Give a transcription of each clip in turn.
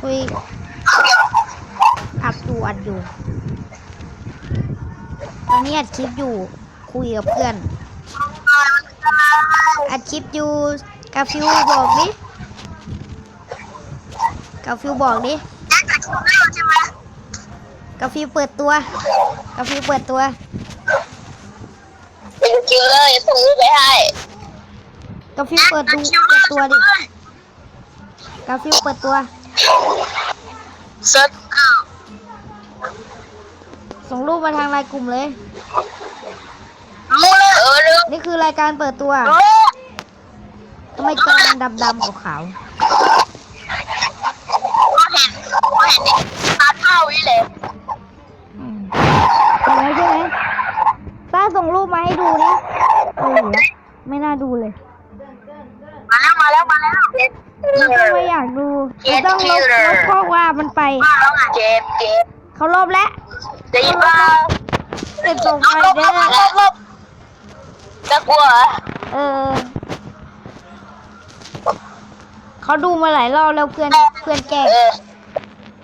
คุยอัดอยู่อัดอยู่ ตอนนี้อัดคลิปอยู่ คุยกับเพื่อน อัดคลิปอยู่กาฟิวบอกดิกาฟิวบอกดิแจ็คกับชูเล่ใช่ไหมกาฟิวเปิดตัวกาฟิวเปิดตัวเป็นคิวเลยส่งรูปไปให้กาฟิวเปิดดูเปิดตัวดิกาฟิวเปิดตัว เซิร์ชเกิลส่งรูปมาทางไลน์กลุ่มเลย รู้เลยเออรู้นี่คือรายการเปิดตัวรู้ทำไมจอมันดำดำๆขาวก็เห็นก็เห็นนี่ตาเท่านี่เลยๆอืมเห็นแล้วใช่ไหมต้าส่งรูปมาให้ดูดิเออไม่น่าดูเลย มาแล้วมาแล้วมาแล้ว เจ็บเราต้องไม่อยากดูเราต้องลบลบข้อความมันไปมาแล้วไงเจ็บเจ็บเขาลบแล้วได้ยินเปล่าเด็กส่งลไปบลบเด้ลบลอบลบจะกลัวเหรอเออเขาดูมาหลายรอบแล้วเพื่อนเพื่อนแกล้งเออ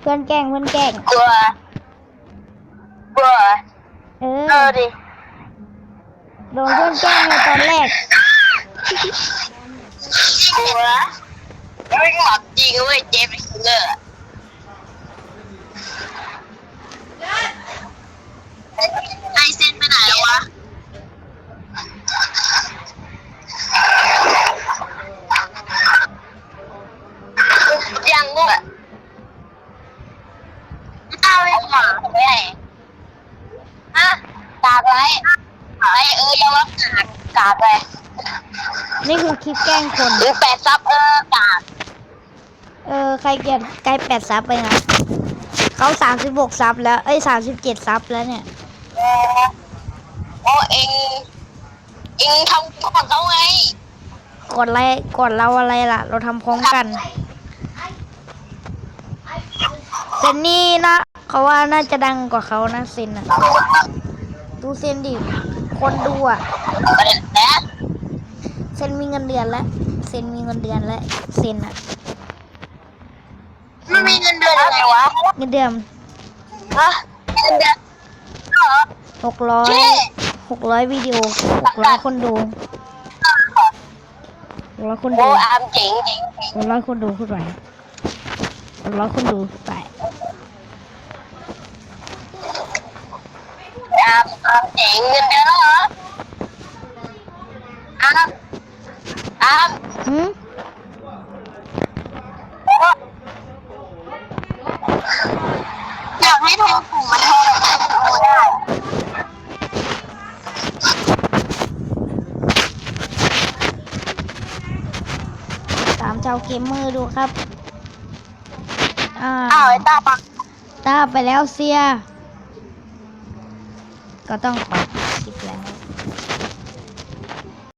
เพื่อนแกล้งเพื่อนแกล้งกลัวกลัวเอเอออดิโดนเพื่อนแกล้งในตอนแรกกลัว ไม่หมักจริงเว้ยเจ็บเลยไอเซนไปไหนแล้ววะ ยังงงอะเอาไปขวาไปไหนฮะกากไรไอเออยังว่ากากกากเลยนี่คือคลิปแกล้งคน หรือแปดซับเออกาก เออใครเกลียดใกล้แปดซับไปนะเขาสามสิบหกซับแล้วเอ้ยสามสิบเจ็ดซับแล้วเนี่ยโอ้โอ้เองเองทำก่อนเขาไงกดไลค์กดเราอะไรล่ะ เราทำพร้อมกันเซนนี่นะเขาว่าน่าจะดังกว่าเขานะเซนอะดูเซนดิคนดูอะประเด็นนะเซนมีเงินเดือนแล้วเซนมีเงินเดือนแล้วเซนอะมันมีเงินเดือนอะไรวะเงินเดือนฮะเงินเดือนเหรอหกร้อยเจ๊หกร้อยวิดีโอหกร้อยคนดูหกร้อยคนโอ้ดูอามเจ๋งเจ๋งเจ๋งหกร้อยคนดูขึ้นไปหกร้อยคนดูไปอามอามเจ๋งเงินเดือนแล้วเหรออามอามหืม อยากให้โทรกลุ่มมาโทรโทรได้ ตามชาวเกมเมอร์ดูครับอ่าอ้าวไอ้ตาปักตาไปแล้วเสีย ก็ต้องขอคลิปแล้ว